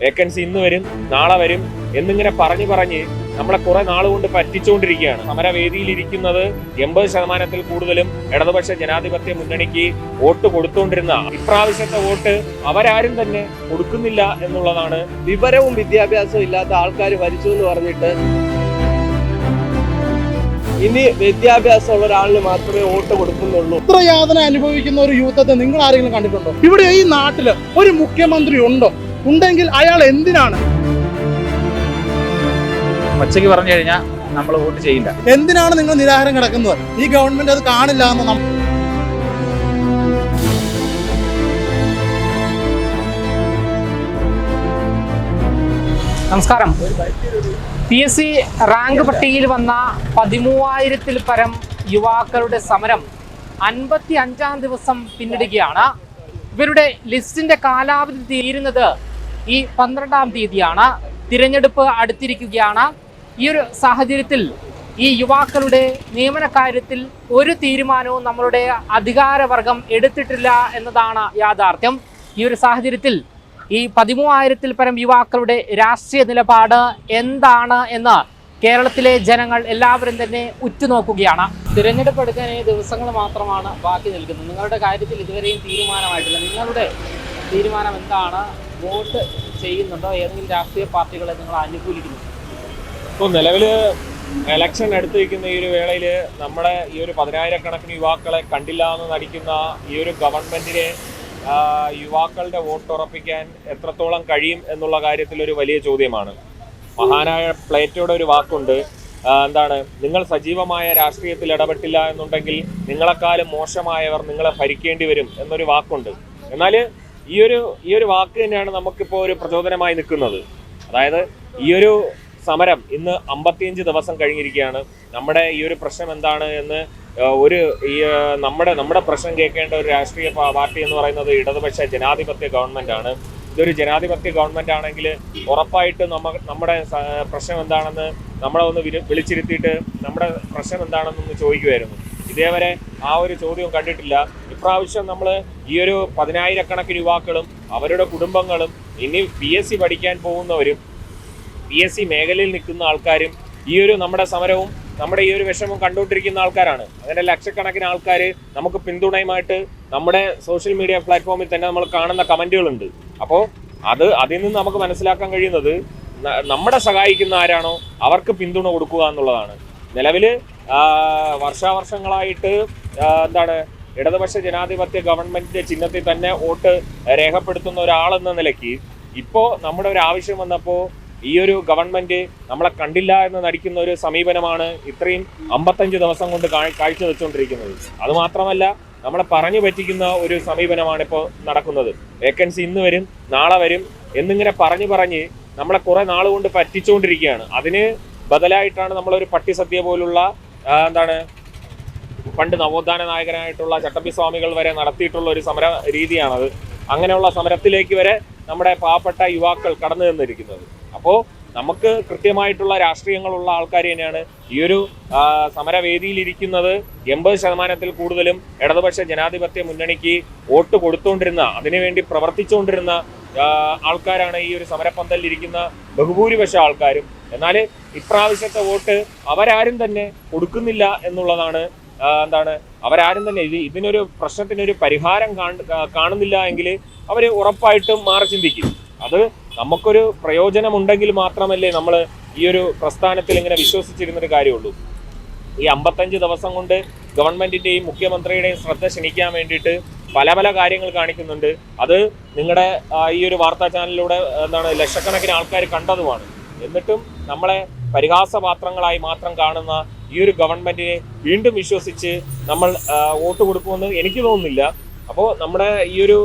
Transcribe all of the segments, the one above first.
Vacancy ഇന്ന് വരും നാളെ വരും എന്നിങ്ങനെ പറഞ്ഞു പറഞ്ഞ് നമ്മളെ കുറെ നാളുകൊണ്ട് പറ്റിച്ചുകൊണ്ടിരിക്കുകയാണ് സമരവേദിയിൽ ഇരിക്കുന്നത് എൺപത് ശതമാനത്തിൽ കൂടുതലും ഇടതുപക്ഷ ജനാധിപത്യ മുന്നണിക്ക് വോട്ട് കൊടുത്തുകൊണ്ടിരുന്ന ഇപ്രാവശ്യത്തെ വോട്ട് അവരാരും തന്നെ കൊടുക്കുന്നില്ല എന്നുള്ളതാണ് വിവരവും വിദ്യാഭ്യാസവും ഇല്ലാത്ത ആൾക്കാർ ഭരിച്ചു എന്ന് പറഞ്ഞിട്ട് ഇനി വിദ്യാഭ്യാസമുള്ള ഒരാളിന് മാത്രമേ വോട്ട് കൊടുക്കുന്നുള്ളൂ. ഇത്ര യാതന അനുഭവിക്കുന്ന ഒരു യൂത്തത്തെ നിങ്ങൾ ആരെങ്കിലും കണ്ടിട്ടുണ്ടോ? ഇവിടെ ഈ നാട്ടിൽ ഒരു മുഖ്യമന്ത്രി ഉണ്ടോ ഉണ്ടെങ്കിൽ അയാൾ എന്തിനാണ്? ഒച്ചയ്ക്ക് പറഞ്ഞു കഴിഞ്ഞാൽ നമ്മൾ വോട്ട് ചെയ്യില്ല. എന്തിനാണ് നിങ്ങൾ നിരാഹാരം കിടക്കുന്നത്? ഈ ഗവൺമെന്റ് അത് കാണില്ല എന്ന് നമ്മൾ നമസ്കാരം. പി എസ് സി റാങ്ക് പട്ടികയിൽ വന്ന പതിമൂവായിരത്തിൽ പരം യുവാക്കളുടെ സമരം അൻപത്തി അഞ്ചാം ദിവസം പിന്നിടുകയാണ്. ഇവരുടെ ലിസ്റ്റിന്റെ കാലാവധി തീരുന്നത് ഈ പന്ത്രണ്ടാം തീയതിയാണ് തിരഞ്ഞെടുപ്പ് അടുത്തിരിക്കുകയാണ്. ഈ ഒരു സാഹചര്യത്തിൽ ഈ യുവാക്കളുടെ നിയമന കാര്യത്തിൽ ഒരു തീരുമാനവും നമ്മളുടെ അധികാരവർഗം എടുത്തിട്ടില്ല എന്നതാണ് യാഥാർത്ഥ്യം. ഈ ഒരു സാഹചര്യത്തിൽ ഈ പതിമൂവായിരത്തിൽ പരം യുവാക്കളുടെ രാഷ്ട്രീയ നിലപാട് എന്താണ് എന്ന് കേരളത്തിലെ ജനങ്ങൾ എല്ലാവരും തന്നെ ഉറ്റുനോക്കുകയാണ്. തിരഞ്ഞെടുപ്പ് എടുക്കാൻ ഈ ദിവസങ്ങൾ മാത്രമാണ് ബാക്കി നിൽക്കുന്നത്. നിങ്ങളുടെ കാര്യത്തിൽ ഇതുവരെയും തീരുമാനമായിട്ടില്ല. നിങ്ങളുടെ തീരുമാനം എന്താണ്? വോട്ട് ചെയ്യുന്നുണ്ടോ? ഏതെങ്കിലും രാഷ്ട്രീയ പാർട്ടികളെ നിങ്ങൾ അനുകൂലിക്കുന്നു? ഇപ്പോൾ നിലവിൽ എലക്ഷൻ അടുത്ത് വയ്ക്കുന്ന ഈ ഒരു വേളയിൽ നമ്മുടെ ഈ ഒരു പതിനായിരക്കണക്കിന് യുവാക്കളെ കണ്ടില്ല എന്ന് നടിക്കുന്ന ഈ ഒരു ഗവൺമെന്റിനെ യുവാക്കളുടെ വോട്ട് ഉറപ്പിക്കാൻ എത്രത്തോളം കഴിയും എന്നുള്ള കാര്യത്തിൽ ഒരു വലിയ ചോദ്യമാണ്. മഹാനായ പ്ലേറ്റോയുടെ ഒരു വാക്കുണ്ട്. എന്താണ്? നിങ്ങൾ സജീവമായ രാഷ്ട്രീയത്തിൽ ഇടപെട്ടില്ല എന്നുണ്ടെങ്കിൽ നിങ്ങളെക്കാളും മോശമായവർ നിങ്ങളെ ഭരിക്കേണ്ടി വരും എന്നൊരു വാക്കുണ്ട്. എന്നാൽ ഈ ഒരു ഈ ഒരു വാക്ക് തന്നെയാണ് നമുക്കിപ്പോൾ ഒരു പ്രചോദനമായി നിൽക്കുന്നത്. അതായത് ഈ ഒരു സമരം ഇന്ന് അമ്പത്തിയഞ്ച് ദിവസം കഴിഞ്ഞിരിക്കുകയാണ്. നമ്മുടെ ഈ ഒരു പ്രശ്നം എന്താണ് എന്ന് ഒരു ഈ നമ്മുടെ നമ്മുടെ പ്രശ്നം കേൾക്കേണ്ട ഒരു രാഷ്ട്രീയ പാർട്ടി എന്ന് പറയുന്നത് ഇടതുപക്ഷ ജനാധിപത്യ ഗവൺമെന്റ് ആണ്. ഇതൊരു ജനാധിപത്യ ഗവൺമെന്റ് ആണെങ്കിൽ ഉറപ്പായിട്ട് നമ്മ നമ്മുടെ പ്രശ്നം എന്താണെന്ന് നമ്മളെ ഒന്ന് വിളിച്ചിരുത്തിയിട്ട് നമ്മുടെ പ്രശ്നം എന്താണെന്നൊന്ന് ചോദിക്കുമായിരുന്നു ഇതേവരെ ആ ഒരു ചോദ്യം കണ്ടിട്ടില്ല. ഇപ്രാവശ്യം നമ്മൾ ഈ ഒരു പതിനായിരക്കണക്കിന് യുവാക്കളും അവരുടെ കുടുംബങ്ങളും ഇനി പി എസ് സി പഠിക്കാൻ പോകുന്നവരും പി എസ് സി മേഖലയിൽ നിൽക്കുന്ന ആൾക്കാരും ഈ ഒരു നമ്മുടെ സമരവും നമ്മുടെ ഈ ഒരു വിഷമം കണ്ടുകൊണ്ടിരിക്കുന്ന ആൾക്കാരാണ്. അങ്ങനെ ലക്ഷക്കണക്കിന് ആൾക്കാർ നമുക്ക് പിന്തുണയുമായിട്ട് നമ്മുടെ സോഷ്യൽ മീഡിയ പ്ലാറ്റ്ഫോമിൽ തന്നെ നമ്മൾ കാണുന്ന കമന്റുകളുണ്ട് അപ്പോൾ അത് അതിൽ നിന്ന് നമുക്ക് മനസ്സിലാക്കാൻ കഴിയുന്നത് നമ്മളെ സഹായിക്കുന്ന ആരാണോ അവർക്ക് പിന്തുണ കൊടുക്കുക എന്നുള്ളതാണ്. നിലവിൽ വർഷാവർഷങ്ങളായിട്ട് എന്താണ് ഇടതുപക്ഷ ജനാധിപത്യ ഗവൺമെന്റിന്റെ ചിഹ്നത്തിൽ തന്നെ വോട്ട് രേഖപ്പെടുത്തുന്ന ഒരാളെന്ന നിലയ്ക്ക് ഇപ്പോ നമ്മുടെ ഒരു ആവശ്യം വന്നപ്പോൾ ഈ ഒരു ഗവൺമെന്റ് നമ്മളെ കണ്ടില്ല എന്ന് നടിക്കുന്ന ഒരു സമീപനമാണ് ഇത്രയും അമ്പത്തഞ്ച് ദിവസം കൊണ്ട് കാഴ്ച വെച്ചുകൊണ്ടിരിക്കുന്നത് അത് മാത്രമല്ല നമ്മളെ പറഞ്ഞു പറ്റിക്കുന്ന ഒരു സമീപനമാണ് ഇപ്പോൾ നടക്കുന്നത്. വേക്കൻസി ഇന്ന് വരും നാളെ വരും എന്നിങ്ങനെ പറഞ്ഞു പറഞ്ഞ് നമ്മളെ കുറെ നാളുകൊണ്ട് പറ്റിച്ചുകൊണ്ടിരിക്കുകയാണ് അതിന് ബദലായിട്ടാണ് നമ്മളൊരു പട്ടിസദ്യ പോലുള്ള എന്താണ്? പണ്ട് നവോത്ഥാന നായകനായിട്ടുള്ള ചട്ടമ്പി സ്വാമികൾ വരെ നടത്തിയിട്ടുള്ള ഒരു സമര രീതിയാണത്. അങ്ങനെയുള്ള സമരത്തിലേക്ക് വരെ നമ്മുടെ പാവപ്പെട്ട യുവാക്കൾ കടന്നു തന്നിരിക്കുന്നത് അപ്പോൾ നമുക്ക് കൃത്യമായിട്ടുള്ള രാഷ്ട്രീയങ്ങളുള്ള ആൾക്കാർ തന്നെയാണ് ഈ ഒരു സമരവേദിയിലിരിക്കുന്നത് എൺപത് ശതമാനത്തിൽ കൂടുതലും ഇടതുപക്ഷ ജനാധിപത്യ മുന്നണിക്ക് വോട്ട് കൊടുത്തുകൊണ്ടിരുന്ന അതിനുവേണ്ടി പ്രവർത്തിച്ചുകൊണ്ടിരുന്ന ആൾക്കാരാണ് ഈ ഒരു സമരപ്പന്തലിൽ ഇരിക്കുന്ന ബഹുഭൂരിപക്ഷ ആൾക്കാരും. എന്നാൽ ഇപ്രാവശ്യത്തെ വോട്ട് അവരാരും തന്നെ കൊടുക്കുന്നില്ല എന്നുള്ളതാണ് എന്താണ് അവരാരും തന്നെ ഇത് ഇതിനൊരു പ്രശ്നത്തിനൊരു പരിഹാരം കാണുന്നില്ല എങ്കിൽ അവർ ഉറപ്പായിട്ടും മാറി ചിന്തിക്കും. അത് നമുക്കൊരു പ്രയോജനമുണ്ടെങ്കിൽ മാത്രമല്ലേ നമ്മൾ ഈ ഒരു പ്രസ്ഥാനത്തിൽ ഇങ്ങനെ വിശ്വസിച്ചിരുന്നൊരു കാര്യമുള്ളൂ. ഈ അമ്പത്തഞ്ച് ദിവസം കൊണ്ട് ഗവൺമെന്റിന്റെയും മുഖ്യമന്ത്രിയുടെയും ശ്രദ്ധ ക്ഷണിക്കാൻ വേണ്ടിയിട്ട് പല പല കാര്യങ്ങൾ കാണിക്കുന്നുണ്ട്. അത് നിങ്ങളുടെ ഈ ഒരു വാർത്താ ചാനലിലൂടെ എന്താണ് ലക്ഷക്കണക്കിന് ആൾക്കാർ കണ്ടതുമാണ്. എന്നിട്ടും നമ്മളെ പരിഹാസപാത്രങ്ങളായി മാത്രം കാണുന്ന ഈ ഒരു ഗവൺമെന്റിനെ വീണ്ടും വിശ്വസിച്ച് നമ്മൾ വോട്ട് കൊടുക്കുമെന്ന് എനിക്ക് തോന്നുന്നില്ല. അപ്പോൾ നമ്മുടെ ഈ ഒരു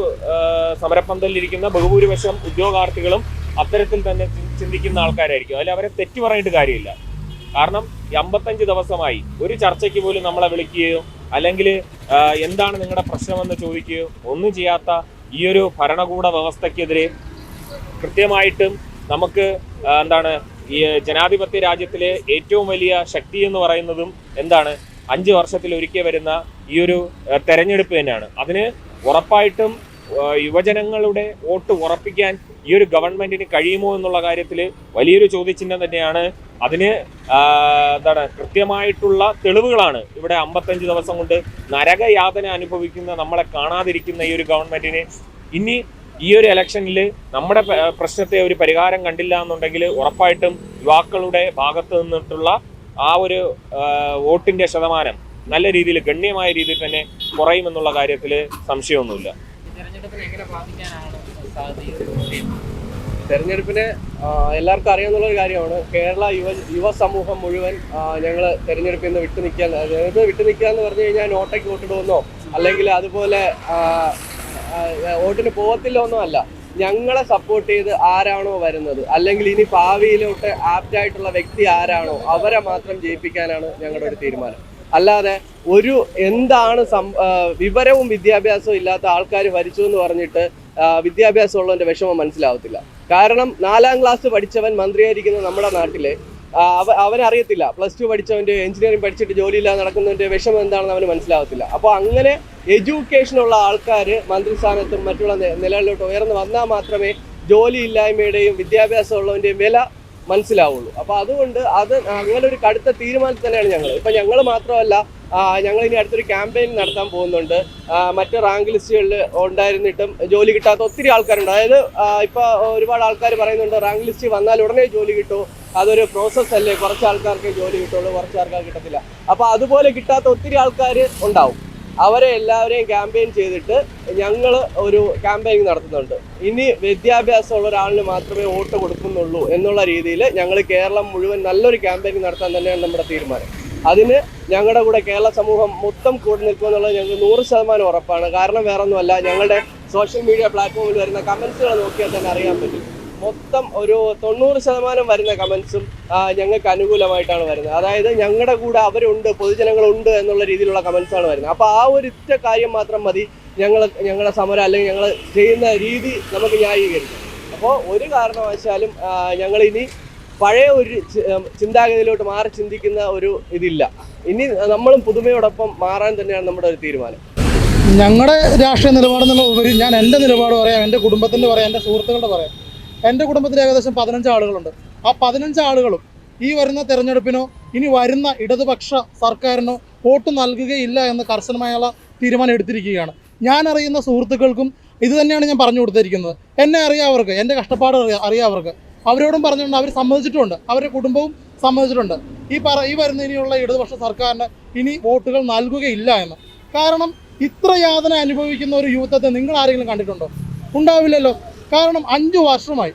സമരപ്പന്തലിരിക്കുന്ന ബഹുഭൂരിപക്ഷം ഉദ്യോഗാർത്ഥികളും അത്തരത്തിൽ തന്നെ ചിന്തിക്കുന്ന ആൾക്കാരായിരിക്കും. അതിൽ അവരെ തെറ്റു പറഞ്ഞിട്ട് കാര്യമില്ല. കാരണം അമ്പത്തഞ്ച് ദിവസമായി ഒരു ചർച്ചയ്ക്ക് പോലും നമ്മളെ വിളിക്കുകയോ അല്ലെങ്കിൽ എന്താണ് നിങ്ങളുടെ പ്രശ്നമെന്ന് ചോദിക്കുകയോ ഒന്നും ചെയ്യാത്ത ഈ ഒരു ഭരണകൂട വ്യവസ്ഥയ്ക്കെതിരെ കൃത്യമായിട്ടും നമുക്ക് എന്താണ് ഈ ജനാധിപത്യ രാജ്യത്തിലെ ഏറ്റവും വലിയ ശക്തി എന്ന് പറയുന്നതും എന്താണ് അഞ്ച് വർഷത്തിൽ ഒരിക്കൽ വരുന്ന ഈ ഒരു തെരഞ്ഞെടുപ്പ് തന്നെയാണ്. അതിന് ഉറപ്പായിട്ടും യുവജനങ്ങളുടെ വോട്ട് ഉറപ്പിക്കാൻ ഈ ഒരു ഗവൺമെന്റിന് കഴിയുമോ എന്നുള്ള കാര്യത്തിൽ വലിയൊരു ചോദ്യചിഹ്നം തന്നെയാണ് അതിന് എന്താണ് കൃത്യമായിട്ടുള്ള തെളിവുകളാണ് ഇവിടെ അമ്പത്തഞ്ച് ദിവസം കൊണ്ട് നരകയാതന അനുഭവിക്കുന്ന നമ്മളെ കാണാതിരിക്കുന്ന ഈ ഒരു ഗവൺമെന്റിന് ഇനി ഈ ഒരു ഇലക്ഷനിൽ നമ്മുടെ പ്രശ്നത്തെ ഒരു പരിഹാരം കണ്ടില്ല എന്നുണ്ടെങ്കിൽ ഉറപ്പായിട്ടും യുവാക്കളുടെ ഭാഗത്ത് നിന്നിട്ടുള്ള ആ ഒരു വോട്ടിന്റെ ശതമാനം നല്ല രീതിയിൽ ഗണ്യമായ രീതിയിൽ തന്നെ കുറയുമെന്നുള്ള കാര്യത്തിൽ സംശയമൊന്നുമില്ല തെരഞ്ഞെടുപ്പിനെ എങ്ങനെ ബാധിക്കാനാണ് സാധ്യത? തെരഞ്ഞെടുപ്പിനെ എല്ലാവർക്കും അറിയാവുന്ന ഒരു കാര്യമാണ്. കേരള യുവ യുവസമൂഹം മുഴുവൻ ഞങ്ങൾ തെരഞ്ഞെടുപ്പിൽ നിന്ന് വിട്ടു നിൽക്കാൻ അതായത് വിട്ടു നിൽക്കുക എന്ന് പറഞ്ഞു കഴിഞ്ഞാൽ നോട്ടയ്ക്ക് വോട്ടിടുമെന്നോ അല്ലെങ്കിൽ അതുപോലെ വോട്ടിന് പോകത്തില്ല ഒന്നും അല്ല. ഞങ്ങളെ സപ്പോർട്ട് ചെയ്ത് ആരാണോ വരുന്നത്? അല്ലെങ്കിൽ ഇനി ഭാവിയിലോട്ട് ആപ്റ്റ് ആയിട്ടുള്ള വ്യക്തി ആരാണോ അവരെ മാത്രം ജയിപ്പിക്കാനാണ് ഞങ്ങളുടെ ഒരു തീരുമാനം. അല്ലാതെ ഒരു എന്താണ് വിവരവും വിദ്യാഭ്യാസവും ഇല്ലാത്ത ആൾക്കാർ ഭരിച്ചു എന്ന് പറഞ്ഞിട്ട് വിദ്യാഭ്യാസമുള്ളതിന്റെ വിഷമം മനസ്സിലാവത്തില്ല. കാരണം നാലാം ക്ലാസ് പഠിച്ചവൻ മന്ത്രിയായിരിക്കുന്ന നമ്മുടെ നാട്ടിലെ അവ അവനറിയത്തില്ല. പ്ലസ് ടു പഠിച്ചവന്റെ എഞ്ചിനീയറിംഗ് പഠിച്ചിട്ട് ജോലിയില്ലാതെ നടക്കുന്നതിന്റെ വിഷമം എന്താണെന്ന് അവന് മനസ്സിലാവത്തില്ല. അപ്പോൾ അങ്ങനെ എഡ്യൂക്കേഷൻ ഉള്ള ആൾക്കാർ മന്ത്രിസ്ഥാനത്തും മറ്റുള്ള നിലകളിലോട്ട് ഉയർന്നു വന്നാൽ മാത്രമേ ജോലിയില്ലായ്മയുടെയും വിദ്യാഭ്യാസമുള്ളവന്റെയും വില മനസ്സിലാവുള്ളൂ. അപ്പൊ അതുകൊണ്ട് അത് അങ്ങനെ ഒരു കടുത്ത തീരുമാനത്തിൽ തന്നെയാണ് ഞങ്ങൾ ഇപ്പൊ ഞങ്ങൾ മാത്രമല്ല ഞങ്ങൾ ഇനി അടുത്തൊരു ക്യാമ്പയിൻ നടത്താൻ പോകുന്നുണ്ട്. മറ്റു റാങ്ക് ലിസ്റ്റുകളിൽ ഉണ്ടായിരുന്നിട്ടും ജോലി കിട്ടാത്ത ഒത്തിരി ആൾക്കാരുണ്ട്. അതായത് ഇപ്പൊ ഒരുപാട് ആൾക്കാർ പറയുന്നുണ്ട് റാങ്ക് ലിസ്റ്റ് വന്നാൽ ഉടനെ ജോലി കിട്ടുമോ അതൊരു പ്രോസസ് അല്ലേ? കുറച്ച് ആൾക്കാർക്ക് ജോലി കിട്ടുള്ളൂ കുറച്ച് ആൾക്കാർക്ക് കിട്ടത്തില്ല. അപ്പൊ അതുപോലെ കിട്ടാത്ത ഒത്തിരി ആൾക്കാർ ഉണ്ടാവും. അവരെ എല്ലാവരെയും ക്യാമ്പയിൻ ചെയ്തിട്ട് ഞങ്ങൾ ഒരു ക്യാമ്പയിൻ നടത്തുന്നുണ്ട്. ഇനി വിദ്യാഭ്യാസം ഉള്ള ഒരാളിന് മാത്രമേ വോട്ട് കൊടുക്കുന്നുള്ളൂ എന്നുള്ള രീതിയിൽ ഞങ്ങൾ കേരളം മുഴുവൻ നല്ലൊരു ക്യാമ്പയിൻ നടത്താൻ തന്നെയാണ് നമ്മുടെ തീരുമാനം. അതിന് ഞങ്ങളുടെ കൂടെ കേരള സമൂഹം മൊത്തം കൂടി നിൽക്കുമെന്നുള്ളത് ഞങ്ങൾക്ക് നൂറ് ശതമാനം ഉറപ്പാണ്. കാരണം വേറൊന്നുമല്ല ഞങ്ങളുടെ സോഷ്യൽ മീഡിയ പ്ലാറ്റ്ഫോമിൽ വരുന്ന കമൻസുകൾ നോക്കിയാൽ തന്നെ അറിയാൻ പറ്റും. മൊത്തം ഒരു തൊണ്ണൂറ് ശതമാനം വരുന്ന കമൻസും ഞങ്ങൾക്ക് അനുകൂലമായിട്ടാണ് വരുന്നത്. അതായത് ഞങ്ങളുടെ കൂടെ അവരുണ്ട് പൊതുജനങ്ങളുണ്ട് എന്നുള്ള രീതിയിലുള്ള കമൻസാണ് വരുന്നത്. അപ്പോൾ ആ ഒരു ഒറ്റ കാര്യം മാത്രം മതി. ഞങ്ങൾ ഞങ്ങളുടെ സമരം അല്ലെങ്കിൽ ഞങ്ങൾ ചെയ്യുന്ന രീതി നമുക്ക് ന്യായീകരിക്കും. അപ്പോൾ ഒരു കാരണവശാലും ഞങ്ങൾ ഇനി പഴയ ഒരു ചിന്താഗതിയിലോട്ട് മാറി ചിന്തിക്കുന്ന ഒരു ഇതില്ല. ഇനി നമ്മളും പുതുമയോടൊപ്പം മാറാൻ തന്നെയാണ് നമ്മുടെ ഒരു തീരുമാനം. ഞങ്ങളുടെ രാഷ്ട്രീയ നിലപാടെന്നുള്ള ഉപരി ഞാൻ എന്റെ നിലപാട് പറയാം എന്റെ കുടുംബത്തിന്റെ പറയാം എന്റെ സുഹൃത്തുക്കളുടെ പറയാം. എന്റെ കുടുംബത്തിൽ ഏകദേശം പതിനഞ്ച് ആളുകളുണ്ട്. ആ പതിനഞ്ച് ആളുകളും ഈ വരുന്ന തെരഞ്ഞെടുപ്പിനോ ഇനി വരുന്ന ഇടതുപക്ഷ സർക്കാരിനോ വോട്ട് നൽകുകയില്ല എന്ന് കർശനമായുള്ള തീരുമാനം എടുത്തിരിക്കുകയാണ്. ഞാൻ അറിയുന്ന സുഹൃത്തുക്കൾക്കും ഇത് തന്നെയാണ് ഞാൻ പറഞ്ഞു കൊടുത്തിരിക്കുന്നത്. എന്നെ അറിയാവർക്ക് എന്റെ കഷ്ടപ്പാട് അറിയാ അറിയാവർക്ക് അവരോടും പറഞ്ഞിട്ടുണ്ട് അവർ സമ്മതിച്ചിട്ടുണ്ട്. അവരുടെ കുടുംബവും സമ്മതിച്ചിട്ടുണ്ട്. ഈ പറ ഈ വരുന്ന ഇനിയുള്ള ഇടതുപക്ഷ സർക്കാരിന് ഇനി വോട്ടുകൾ നൽകുകയില്ല എന്ന്. കാരണം ഇത്ര യാതന അനുഭവിക്കുന്ന ഒരു യൂത്തത്തെ നിങ്ങൾ ആരെങ്കിലും കണ്ടിട്ടുണ്ടോ? ഉണ്ടാവില്ലല്ലോ. കാരണം അഞ്ചു വർഷമായി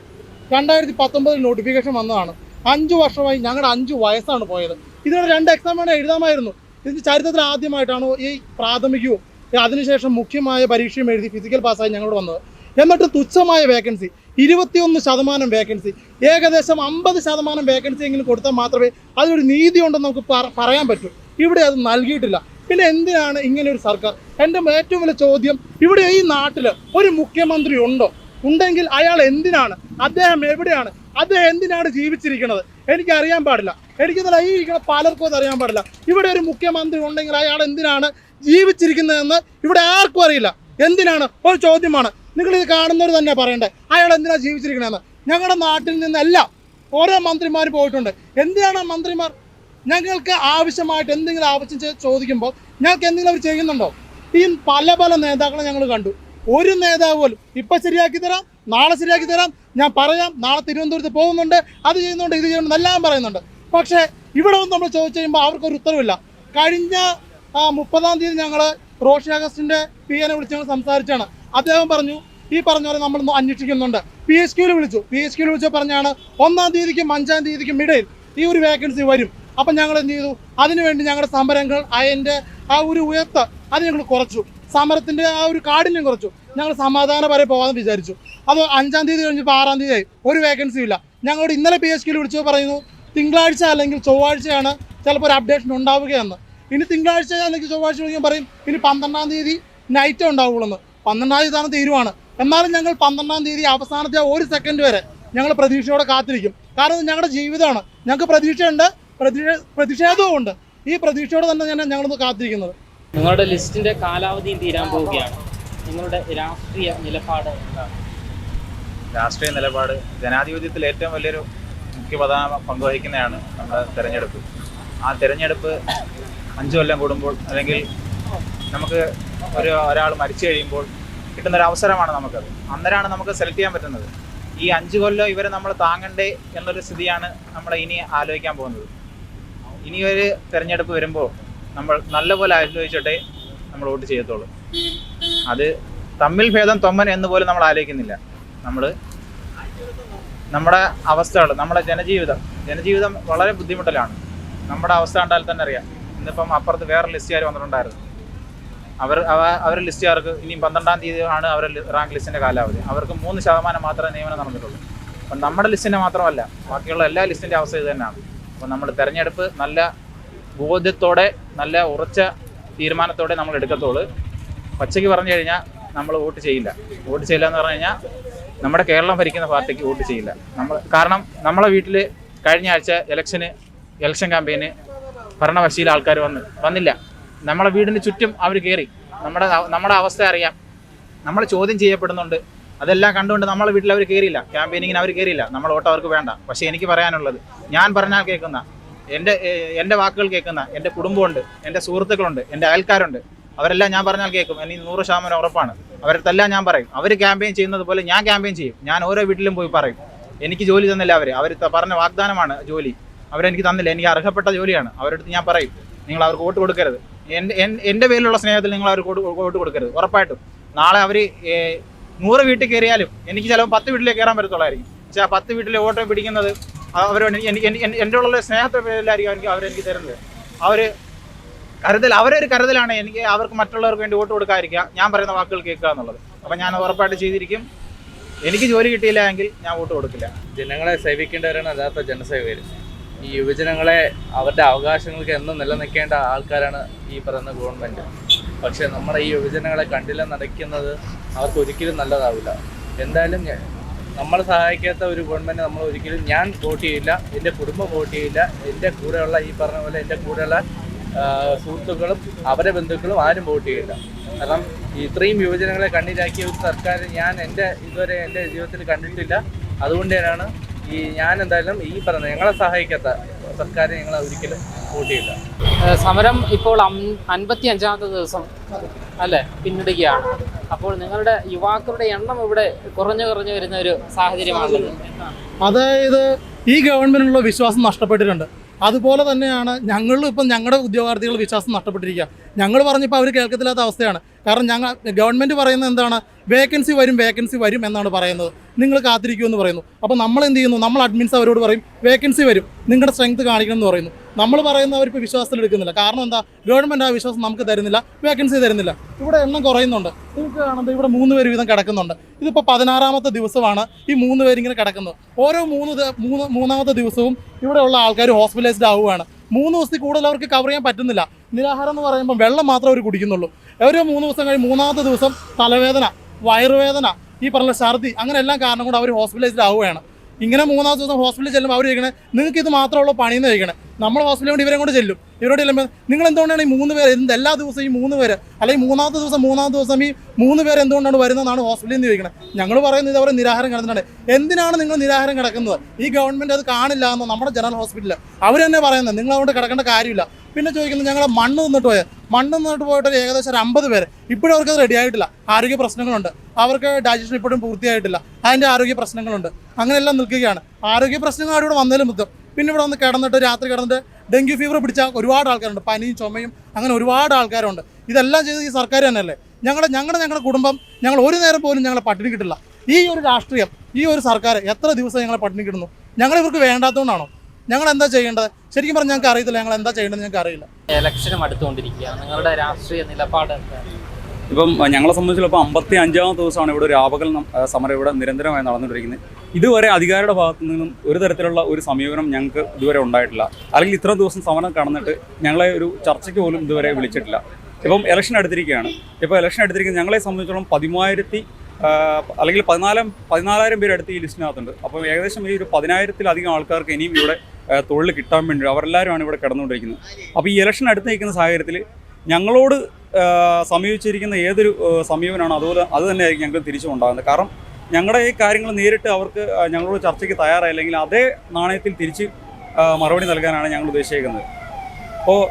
രണ്ടായിരത്തി പത്തൊമ്പതിൽ നോട്ടിഫിക്കേഷൻ വന്നതാണ്. അഞ്ചു വർഷമായി ഞങ്ങളുടെ അഞ്ചു വയസ്സാണ് പോയത്. ഇതിനോട് രണ്ട് എക്സാം വേണം എഴുതാമായിരുന്നു. ഇതിന്റെ ചരിത്രത്തിൽ ആദ്യമായിട്ടാണ് ഈ പ്രാഥമികവും അതിനുശേഷം മുഖ്യമായ പരീക്ഷയും എഴുതി ഫിസിക്കൽ പാസ്സായി ഞങ്ങളോട് വന്നത്. എന്നിട്ട് തുച്ഛമായ വേക്കൻസി ഇരുപത്തിയൊന്ന് ശതമാനം വേക്കൻസി ഏകദേശം അമ്പത് ശതമാനം വേക്കൻസി എങ്കിലും കൊടുത്താൽ മാത്രമേ അതിനൊരു നീതി ഉണ്ടെന്ന് നമുക്ക് പറയാൻ പറ്റൂ. ഇവിടെ അത് നൽകിയിട്ടില്ല. പിന്നെ എന്തിനാണ് ഇങ്ങനെ ഒരു സർക്കാർ? എന്റെ ഏറ്റവും വലിയ ചോദ്യം ഇവിടെ ഈ നാട്ടിൽ ഒരു മുഖ്യമന്ത്രി ഉണ്ടോ? ഉണ്ടെങ്കിൽ അയാൾ എന്തിനാണ്? അദ്ദേഹം എവിടെയാണ്? അദ്ദേഹം എന്തിനാണ് ജീവിച്ചിരിക്കുന്നത്? എനിക്ക് അറിയാൻ പാടില്ല. എനിക്ക് ഈ ഇരിക്കുന്ന പലർക്കും അത് അറിയാൻ പാടില്ല. ഇവിടെ ഒരു മുഖ്യമന്ത്രി ഉണ്ടെങ്കിൽ അയാൾ എന്തിനാണ് ജീവിച്ചിരിക്കുന്നതെന്ന് ഇവിടെ ആർക്കും അറിയില്ല. എന്തിനാണ്? ഒരു ചോദ്യമാണ്. നിങ്ങൾ ഇത് കാണുന്നവർ തന്നെ പറയണ്ടേ? അയാൾ എന്തിനാണ് ജീവിച്ചിരിക്കണമെന്ന് ഞങ്ങളുടെ നാട്ടിൽ നിന്നല്ല ഓരോ മന്ത്രിമാർ പോയിട്ടുണ്ട്. എന്തിനാണ് മന്ത്രിമാർ ഞങ്ങൾക്ക് ആവശ്യമായിട്ട് എന്തെങ്കിലും ആവശ്യം ചോദിക്കുമ്പോൾ ഞങ്ങൾക്ക് എന്തെങ്കിലും അവർ ചെയ്യുന്നുണ്ടോ? ഈ പല പല നേതാക്കളെ ഞങ്ങൾ കണ്ടു. ഒരു നേതാവ് പോലും. ഇപ്പം ശരിയാക്കി തരാം നാളെ ശരിയാക്കി തരാം. ഞാൻ പറയാം നാളെ തിരുവനന്തപുരത്ത് പോകുന്നുണ്ട് അത് ചെയ്യുന്നുണ്ട് ഇത് ചെയ്യുന്നുണ്ട് എല്ലാം പറയുന്നുണ്ട്. പക്ഷേ ഇവിടെ വന്ന് നമ്മൾ ചോദിച്ചു കഴിയുമ്പോൾ അവർക്കൊരു ഉത്തരവില്ല. കഴിഞ്ഞ മുപ്പതാം തീയതി ഞങ്ങൾ റോഷി അഗസ്റ്റിന്റെ പി എനെ വിളിച്ച് ഞങ്ങൾ സംസാരിച്ചാണ്. അദ്ദേഹം പറഞ്ഞു ഈ പറഞ്ഞ പോലെ നമ്മൾ അന്വേഷിക്കുന്നുണ്ട്. പി എച്ച് ക്യൂൽ വിളിച്ചു. പി എച്ച് ക്യൂൽ വിളിച്ചു പറഞ്ഞാണ് ഒന്നാം തീയതിക്കും അഞ്ചാം തീയതിക്കും ഇടയിൽ ഈ ഒരു വേക്കൻസി വരും. അപ്പം ഞങ്ങൾ എന്ത് ചെയ്തു? അതിനുവേണ്ടി ഞങ്ങളുടെ സമരങ്ങൾ അതിന്റെ ആ ഒരു ഉയർത്ത് അത് ഞങ്ങൾ കുറച്ചു. സമരത്തിന്റെ ആ ഒരു കാഠിന്യം കുറച്ചു. ഞങ്ങൾ സമാധാനപരമായി പോകാമെന്ന് വിചാരിച്ചു. അത് അഞ്ചാം തീയതി കഴിഞ്ഞപ്പോൾ ആറാം തീയതി ആയി. ഒരു വേക്കൻസി ഇല്ല. ഞങ്ങളോട് ഇന്നലെ പി എച്ച് കെയിൽ വിളിച്ചു പറയുന്നു തിങ്കളാഴ്ച അല്ലെങ്കിൽ ചൊവ്വാഴ്ചയാണ് ചിലപ്പോൾ ഒരു അപ്ഡേഷൻ ഉണ്ടാവുകയെന്ന്. ഇനി തിങ്കളാഴ്ച അല്ലെങ്കിൽ ചൊവ്വാഴ്ച വിളിക്കാൻ പറയും ഇനി പന്ത്രണ്ടാം തീയതി നൈറ്റ് ഉണ്ടാവുള്ളൂ എന്ന് പന്ത്രണ്ടാം തീയതി ആണ് തീരുവാണ് എന്നാലും ഞങ്ങൾ പന്ത്രണ്ടാം തീയതി അവസാനത്തെ ഒരു സെക്കൻഡ് വരെ ഞങ്ങൾ പ്രതീക്ഷയോടെ കാത്തിരിക്കും. കാരണം ഞങ്ങളുടെ ജീവിതമാണ്. ഞങ്ങൾക്ക് പ്രതീക്ഷയുണ്ട് പ്രതീക്ഷ പ്രതിഷേധവും ഉണ്ട് ഈ പ്രതീക്ഷയോടെ തന്നെ ഞാൻ ഞങ്ങളൊന്ന് കാത്തിരിക്കുന്നത്. നിങ്ങളുടെ ലിസ്റ്റിന്റെ കാലാവധിയും തീരാൻ പോവുകയാണ്. നിങ്ങളുടെ രാഷ്ട്രീയ നിലപാട് എന്താണ്? രാഷ്ട്രീയ നിലപാട്. ജനാധിപത്യത്തിൽ ഏറ്റവും വലിയൊരു മുഖ്യ പ്രധാന പങ്കുവഹിക്കുന്നതാണ് നമ്മുടെ തെരഞ്ഞെടുപ്പ്. ആ തെരഞ്ഞെടുപ്പ് അഞ്ചു കൊല്ലം കൂടുമ്പോൾ അല്ലെങ്കിൽ നമുക്ക് ഒരു ഒരാൾ മരിച്ചു കഴിയുമ്പോൾ കിട്ടുന്ന ഒരു അവസരമാണ് നമുക്കത്. അന്നേരമാണ് നമുക്ക് സെലക്ട് ചെയ്യാൻ പറ്റുന്നത്. ഈ അഞ്ചു കൊല്ലം ഇവരെ നമ്മൾ താങ്ങണ്ടേ എന്നൊരു സ്ഥിതിയാണ് നമ്മൾ ഇനി ആലോചിക്കാൻ പോകുന്നത്. ഇനിയൊരു തെരഞ്ഞെടുപ്പ് വരുമ്പോൾ നമ്മൾ നല്ലപോലെ ആലോചിച്ചിട്ടേ നമ്മൾ വോട്ട് ചെയ്യത്തുള്ളൂ. അത് തമ്മിൽ ഭേദം തൊമ്മൻ എന്ന് പോലും നമ്മൾ ആലോചിക്കുന്നില്ല. നമ്മൾ നമ്മുടെ അവസ്ഥകൾ നമ്മുടെ ജനജീവിതം ജനജീവിതം വളരെ ബുദ്ധിമുട്ടിലാണ്. നമ്മുടെ അവസ്ഥ കണ്ടാൽ തന്നെ അറിയാം. ഇന്നിപ്പം അപ്പുറത്ത് വേറെ ലിസ്റ്റുകാർ വന്നിട്ടുണ്ടായിരുന്നു. അവർ അവ- അവരുടെ ലിസ്റ്റുകാർക്ക് ഇനിയും പന്ത്രണ്ടാം തീയതി ആണ് അവരുടെ റാങ്ക് ലിസ്റ്റിന്റെ കാലാവധി. അവർക്ക് മൂന്ന് ശതമാനം മാത്രമേ നിയമനം നടന്നിട്ടുള്ളൂ. അപ്പം നമ്മുടെ ലിസ്റ്റിന്റെ മാത്രമല്ല ബാക്കിയുള്ള എല്ലാ ലിസ്റ്റിന്റെ അവസ്ഥ ഇത് തന്നെയാണ്. അപ്പം നമ്മൾ തിരഞ്ഞെടുപ്പ് നല്ല ബോധ്യത്തോടെ നല്ല ഉറച്ച തീരുമാനത്തോടെ നമ്മൾ എടുക്കത്തുള്ളൂ. പച്ചയ്ക്ക് പറഞ്ഞു കഴിഞ്ഞാൽ നമ്മൾ വോട്ട് ചെയ്യില്ല. വോട്ട് ചെയ്യില്ല എന്ന് പറഞ്ഞു കഴിഞ്ഞാൽ നമ്മുടെ കേരളം ഭരിക്കുന്ന പാർട്ടിക്ക് വോട്ട് ചെയ്യില്ല. നമ്മൾ കാരണം നമ്മളെ വീട്ടിൽ കഴിഞ്ഞ ആഴ്ച ഇലക്ഷന് ഇലക്ഷൻ ക്യാമ്പയിന് ഭരണവശിയിൽ ആൾക്കാർ വന്ന് വന്നില്ല. നമ്മളെ വീടിന് ചുറ്റും അവർ കയറി നമ്മുടെ നമ്മുടെ അവസ്ഥ അറിയാം. നമ്മൾ ചോദ്യം ചെയ്യപ്പെടുന്നുണ്ട്. അതെല്ലാം കണ്ടുകൊണ്ട് നമ്മളെ വീട്ടിൽ അവർ കയറിയില്ല ക്യാമ്പയിനിങ്ങിന് അവർ കയറിയില്ല നമ്മൾ വോട്ട് അവർക്ക് വേണ്ട. പക്ഷേ എനിക്ക് പറയാനുള്ളത് ഞാൻ പറഞ്ഞാൽ കേൾക്കുന്ന എന്റെ എന്റെ വാക്കുകൾ കേൾക്കുന്ന എന്റെ കുടുംബമുണ്ട് എന്റെ സുഹൃത്തുക്കളുണ്ട് എന്റെ അയൽക്കാരുണ്ട്. അവരെല്ലാം ഞാൻ പറഞ്ഞാൽ കേൾക്കും. എനിക്ക് നൂറ് ശതമാനം ഉറപ്പാണ്. അവരെല്ലാം ഞാൻ പറയും. അവർ ക്യാമ്പയിൻ ചെയ്യുന്നത് പോലെ ഞാൻ ക്യാമ്പയിൻ ചെയ്യും. ഞാൻ ഓരോ വീട്ടിലും പോയി പറയും. എനിക്ക് ജോലി തന്നില്ല അവർ അവർ പറഞ്ഞ വാഗ്ദാനമാണ് ജോലി. അവരെനിക്ക് തന്നില്ല. എനിക്ക് അർഹപ്പെട്ട ജോലിയാണ്. അവരടുത്ത് ഞാൻ പറയും. നിങ്ങൾ അവർക്ക് വോട്ട് കൊടുക്കരുത്. എന്റെ എൻ- എന്റെ പേരിലുള്ള സ്നേഹത്തിൽ നിങ്ങൾ അവർക്ക് വോട്ട് കൊടുക്കരുത്. ഉറപ്പായിട്ടും. നാളെ അവർ നൂറ് വീട്ടിൽ കയറിയാലും എനിക്ക് ചിലപ്പോൾ പത്ത് വീട്ടിലേക്ക് കയറാൻ പറ്റത്തുള്ളായിരിക്കും. പക്ഷേ ആ പത്ത് വീട്ടിലെ വോട്ട് പിടിക്കുന്നത് അവർ എന്റെ ഉള്ള സ്നേഹത്തെ പേരിലായിരിക്കും എനിക്ക് അവരെനിക്ക് തരുന്നത്. അവർ കരുതൽ അവരൊരു കരുതലാണ് എനിക്ക് അവർക്ക് മറ്റുള്ളവർക്ക് വേണ്ടി വോട്ട് കൊടുക്കാതിരിക്കുക. ഞാൻ പറയുന്ന വാക്കുകൾ കേൾക്കുക എന്നുള്ളത്. അപ്പം ഞാൻ ഉറപ്പായിട്ട് ചെയ്തിരിക്കും. എനിക്ക് ജോലി കിട്ടിയില്ല എങ്കിൽ ഞാൻ വോട്ട് കൊടുക്കില്ല. ജനങ്ങളെ സേവിക്കേണ്ടവരാണ് യഥാർത്ഥ ജനസേവകർ. ഈ യുവജനങ്ങളെ അവരുടെ അവകാശങ്ങൾക്ക് എന്നും നിലനിൽക്കേണ്ട ആൾക്കാരാണ് ഈ പറയുന്ന ഗവൺമെന്റ് പക്ഷേ നമ്മുടെ ഈ യുവജനങ്ങളെ കണ്ടില്ല നടക്കുന്നത് അവർക്ക് ഒരിക്കലും നല്ലതാവില്ല. എന്തായാലും നമ്മളെ സഹായിക്കാത്ത ഒരു ഗവൺമെന്റ് നമ്മൾ ഒരിക്കലും ഞാൻ വോട്ട് ചെയ്യില്ല എന്റെ കുടുംബം വോട്ട് ചെയ്യില്ല എന്റെ കൂടെയുള്ള ഈ പറഞ്ഞ പോലെ എന്റെ കൂടെയുള്ള സുഹൃത്തുക്കളും അവരെ ബന്ധുക്കളും ആരും വോട്ട് ചെയ്യില്ല. കാരണം ഇത്രയും യുവജനങ്ങളെ കണ്ണിലാക്കിയ ഒരു സർക്കാർ ഞാൻ എന്റെ ഇതുവരെ എന്റെ ജീവിതത്തിൽ കണ്ടിട്ടില്ല. അതുകൊണ്ട് തന്നെയാണ് ഈ ഞാൻ എന്തായാലും ഈ പറഞ്ഞ ഞങ്ങളെ സഹായിക്കാത്ത സർക്കാരെ ഞങ്ങൾ ഒരിക്കലും കൂട്ടിയില്ല. സമരം ഇപ്പോൾ അൻപത്തി അഞ്ചാമത്തെ ദിവസം അല്ലേ? പിന്നിടുകയാണ്. അപ്പോൾ നിങ്ങളുടെ യുവാക്കളുടെ എണ്ണം ഇവിടെ കുറഞ്ഞു കുറഞ്ഞു വരുന്ന ഒരു സാഹചര്യമാണ് അതായത് ഈ ഗവൺമെന്റിനുള്ള വിശ്വാസം നഷ്ടപ്പെട്ടിട്ടുണ്ട്. അതുപോലെ തന്നെയാണ് ഞങ്ങളിലും ഇപ്പം ഞങ്ങളുടെ ഉദ്യോഗാർത്ഥികൾ വിശ്വാസം നഷ്ടപ്പെട്ടിരിക്കുക. ഞങ്ങൾ പറഞ്ഞപ്പോൾ അവർ കേൾക്കത്തില്ലാത്ത അവസ്ഥയാണ്. കാരണം ഞങ്ങൾ ഗവൺമെന്റ് പറയുന്നത് എന്താണ്? വേക്കൻസി വരും വേക്കൻസി വരും എന്നാണ് പറയുന്നത്. നിങ്ങൾ കാത്തിരിക്കൂ എന്ന് പറയുന്നു. അപ്പോൾ നമ്മൾ എന്ത് ചെയ്യുന്നു? നമ്മൾ അഡ്മിൻസ് അവരോട് പറയും വേക്കൻസി വരും. നിങ്ങളുടെ സ്ട്രെങ്ത് കാണിക്കണം എന്ന് പറയുന്നു. നമ്മൾ പറയുന്ന അവരിപ്പോൾ വിശ്വാസത്തിൽ എടുക്കുന്നില്ല. കാരണം എന്താ? ഗവൺമെന്റ് ആ വിശ്വാസം നമുക്ക് തരുന്നില്ല വേക്കൻസി തരുന്നില്ല. ഇവിടെ എണ്ണം കുറയുന്നുണ്ട്. നിങ്ങൾക്ക് കാണുന്നത് ഇവിടെ മൂന്ന് പേര് വീതം കിടക്കുന്നുണ്ട്. ഇതിപ്പോൾ പതിനാറാമത്തെ ദിവസമാണ് ഈ മൂന്ന് പേരിങ്ങനെ കിടക്കുന്നത്. ഓരോ മൂന്ന് മൂന്ന് മൂന്നാമത്തെ ദിവസവും ഇവിടെയുള്ള ആൾക്കാർ ഹോസ്പിറ്റലൈസ്ഡ് ആവുകയാണ്. മൂന്ന് ദിവസത്തിൽ കൂടുതൽ അവർക്ക് കവർ ചെയ്യാൻ പറ്റുന്നില്ല. നിരാഹാരം എന്ന് പറയുമ്പോൾ വെള്ളം മാത്രമേ അവർ കുടിക്കുന്നുള്ളൂ. ഓരോ മൂന്ന് ദിവസം കഴിഞ്ഞ് മൂന്നാമത്തെ ദിവസം തലവേദന വയറുവേദന ഈ പറഞ്ഞ ഛർദി അങ്ങനെ എല്ലാം കാരണം കൊണ്ട് അവർ ഹോസ്പിറ്റലൈസ്ഡ് ആവുകയാണ്. ഇങ്ങനെ മൂന്നാമത്തെ ദിവസം ഹോസ്പിറ്റലിൽ ചെല്ലുമ്പോൾ അവർ ചോദിക്കണേ നിങ്ങൾക്ക് ഇത് മാത്രമുള്ള പണിയെന്ന് ചോദിക്കണേ. നമ്മൾ ഹോസ്പിറ്റലിൽ കൊണ്ട് ഇവരെ കൊണ്ട് ചെല്ലും. ഇവരോട് ചെല്ലുമ്പോൾ നിങ്ങൾ എന്തുകൊണ്ടാണ് ഈ മൂന്ന് പേര് എന്ത് എല്ലാ ദിവസവും ഈ മൂന്ന് പേര്? അല്ലെങ്കിൽ മൂന്നാമത്തെ ദിവസം മൂന്നാമത്തെ ദിവസം ഈ മൂന്ന് പേര് എന്തുകൊണ്ടാണ് വരുന്നതെന്നാണ് ഹോസ്പിറ്റലിൽ നിന്ന് ചോദിക്കുന്നത് ഞങ്ങൾ പറയുന്നത് അവർ നിരാഹാരം കിടന്നിട്ടുണ്ട്. എന്തിനാണ് നിങ്ങൾ നിരാഹാരം കിടക്കുന്നത്? ഈ ഗവൺമെന്റ് അത് കാണില്ല എന്ന് നമ്മുടെ ജനറൽ ഹോസ്പിറ്റലിൽ അവർ തന്നെ പറയുന്നത് നിങ്ങൾ കിടക്കേണ്ട കാര്യമില്ല. പിന്നെ ചോദിക്കുന്നത് ഞങ്ങൾ മണ്ണ് നിന്നിട്ട് പോയത് മണ്ണ് നിന്നിട്ട് പോയിട്ട് ഏകദേശം ഒരു അമ്പത് പേര്. ഇപ്പോഴും അവർക്ക് അത് റെഡി ആയിട്ടില്ല. ആരോഗ്യ പ്രശ്നങ്ങളുണ്ട്. അവർക്ക് ഡൈജഷൻ ഇപ്പോഴും പൂർത്തിയായിട്ടില്ല. അതിന്റെ ആരോഗ്യ പ്രശ്നങ്ങളുണ്ട്. അങ്ങനെയെല്ലാം നിൽക്കുകയാണ്. ആരോഗ്യ പ്രശ്നങ്ങൾ അവിടെ വന്നതിലും മുത്തം പിന്നെ ഇവിടെ വന്ന് കിടന്നിട്ട് രാത്രി കിടന്നിട്ട് ഡെങ്കി ഫീവർ പിടിച്ച ഒരുപാട് ആൾക്കാരുണ്ട്. പനിയും ചുമയും അങ്ങനെ ഒരുപാട് ആൾക്കാരുണ്ട്. ഇതെല്ലാം ചെയ്തത് ഈ സർക്കാർ തന്നെയല്ലേ? ഞങ്ങളുടെ ഞങ്ങളുടെ ഞങ്ങളുടെ കുടുംബം ഞങ്ങൾ ഒരു നേരം പോലും ഞങ്ങളെ പട്ടിണി കിട്ടില്ല ഈ ഒരു രാഷ്ട്രീയം ഈ ഒരു സർക്കാർ എത്ര ദിവസം ഞങ്ങളെ പട്ടിണി കിട്ടുന്നു ഞങ്ങളിവർക്ക് വേണ്ടാത്തതുകൊണ്ടാണോ? ഞങ്ങൾ എന്താ ചെയ്യേണ്ടത്? ശരിക്കും പറഞ്ഞാൽ ഞങ്ങൾക്ക് അറിയത്തില്ല ഞങ്ങൾ എന്താ ചെയ്യേണ്ടത് ഞങ്ങൾക്ക് അറിയില്ല. ഇലക്ഷനും അടുത്തുകൊണ്ടിരിക്കുകയാണ് നിങ്ങളുടെ രാഷ്ട്രീയ നിലപാട്? ഇപ്പം ഞങ്ങളെ സംബന്ധിച്ചിടത്തോളം ഇപ്പം അമ്പത്തി അഞ്ചാമത്തെ ദിവസമാണ് ഇവിടെ ഒരു ആപകൽ സമരം ഇവിടെ നിരന്തരമായി നടന്നുകൊണ്ടിരിക്കുന്നത്. ഇതുവരെ അധികാരിയുടെ ഭാഗത്തു നിന്നും ഒരു തരത്തിലുള്ള ഒരു സമീപനം ഞങ്ങൾക്ക് ഇതുവരെ ഉണ്ടായിട്ടില്ല. അല്ലെങ്കിൽ ഇത്ര ദിവസം സമരം കടന്നിട്ട് ഞങ്ങളെ ഒരു ചർച്ചയ്ക്ക് പോലും ഇതുവരെ വിളിച്ചിട്ടില്ല. ഇപ്പം ഇലക്ഷൻ എടുത്തിരിക്കുകയാണ് ഇപ്പോൾ ഇലക്ഷൻ എടുത്തിരിക്കുന്നത് ഞങ്ങളെ സംബന്ധിച്ചിടത്തോളം പതിമൂവായിരത്തി അല്ലെങ്കിൽ പതിനാലാം പതിനാലായിരം പേര് അടുത്ത് ഈ ലിസ്റ്റിനകത്തുണ്ട്. അപ്പോൾ ഏകദേശം ഈ ഒരു പതിനായിരത്തിലധികം ആൾക്കാർക്ക് ഇനിയും ഇവിടെ തൊഴിൽ കിട്ടാൻ വേണ്ടി അവരെല്ലാവരുമാണ് ഇവിടെ കിടന്നുകൊണ്ടിരിക്കുന്നത്. അപ്പോൾ ഈ ഇലക്ഷൻ അടുത്ത് നിൽക്കുന്ന സാഹചര്യത്തിൽ ഞങ്ങളോട് സമീപിച്ചിരിക്കുന്ന ഏതൊരു ആ, സമീപനമാണോ അതുപോലെ അത് തന്നെയായിരിക്കും ഞങ്ങൾക്ക് തിരിച്ചും ഉണ്ടാകുന്നത് കാരണം ഞങ്ങളുടെ ഈ കാര്യങ്ങൾ നേരിട്ട് അവർക്ക് ഞങ്ങളോട് ചർച്ചയ്ക്ക് തയ്യാറായില്ലെങ്കിൽ അതേ നാണയത്തിൽ തിരിച്ച് മറുപടി നൽകാനാണ് ഞങ്ങൾ ഉദ്ദേശിക്കുന്നത് അപ്പോൾ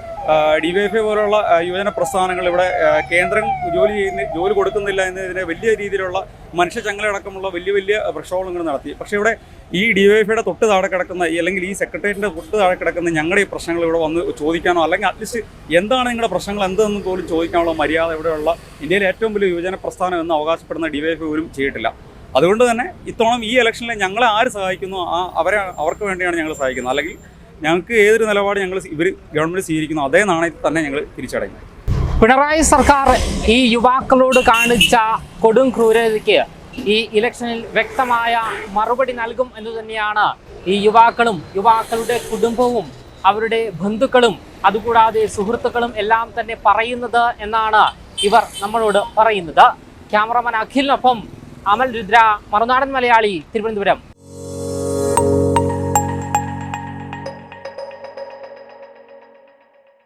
ഡി വൈ എഫ് ഐ പോലുള്ള യുവജന പ്രസ്ഥാനങ്ങൾ ഇവിടെ കേന്ദ്രം ജോലി ചെയ്യുന്ന ജോലി കൊടുക്കുന്നില്ല എന്നതിനെ വലിയ രീതിയിലുള്ള മനുഷ്യചങ്ങലടക്കമുള്ള വലിയ വലിയ പ്രക്ഷോഭങ്ങൾ നടത്തി. പക്ഷേ ഇവിടെ ഈ ഡി വൈ എഫ് ഐയുടെ തൊട്ട് താഴെ കിടക്കുന്ന അല്ലെങ്കിൽ ഈ സെക്രട്ടേറിയറ്റിന്റെ തൊട്ട് താഴെ കിടക്കുന്ന ഞങ്ങളുടെ ഈ പ്രശ്നങ്ങൾ ഇവിടെ വന്ന് ചോദിക്കാനോ അല്ലെങ്കിൽ അറ്റ്ലീസ്റ്റ് എന്താണ് നിങ്ങളുടെ പ്രശ്നങ്ങൾ എന്തെന്ന് പോലും ചോദിക്കാനുള്ള മര്യാദ ഇവിടെയുള്ള ഇന്ത്യയിലെ ഏറ്റവും വലിയ യുവജന പ്രസ്ഥാനം എന്ന് അവകാശപ്പെടുന്ന ഡി വൈ എഫ് ഐ പോലും ചെയ്തിട്ടില്ല. അതുകൊണ്ട് തന്നെ ഇത്തവണ ഈ ഇലക്ഷനിൽ ഞങ്ങളെ ആര് സഹായിക്കുന്നു? ആ അവരെ അവർക്ക് വേണ്ടിയാണ് ഞങ്ങൾ സഹായിക്കുന്നത്. അല്ലെങ്കിൽ ഞങ്ങൾക്ക് ഏതൊരു നിലപാട് ഞങ്ങൾ ഇവർ ഗവൺമെന്റ് സ്വീകരിക്കുന്നു അതേ നാണയത്തിൽ തന്നെ ഞങ്ങൾ തിരിച്ചടങ്ങി പിണറായി സർക്കാർ ഈ യുവാക്കളോട് കാണിച്ച കൊടും ക്രൂരതയ്ക്ക് ഈ ഇലക്ഷനിൽ വ്യക്തമായ മറുപടി നൽകും എന്ന് തന്നെയാണ് ഈ യുവാക്കളും യുവാക്കളുടെ കുടുംബവും അവരുടെ ബന്ധുക്കളും അതുകൂടാതെ സുഹൃത്തുക്കളും എല്ലാം തന്നെ പറയുന്നത് എന്നാണ് ഇവർ നമ്മളോട് പറയുന്നത്. ക്യാമറമാൻ അഖിലിനൊപ്പം അമൽ രുദ്ര മറുനാടൻ മലയാളി തിരുവനന്തപുരം.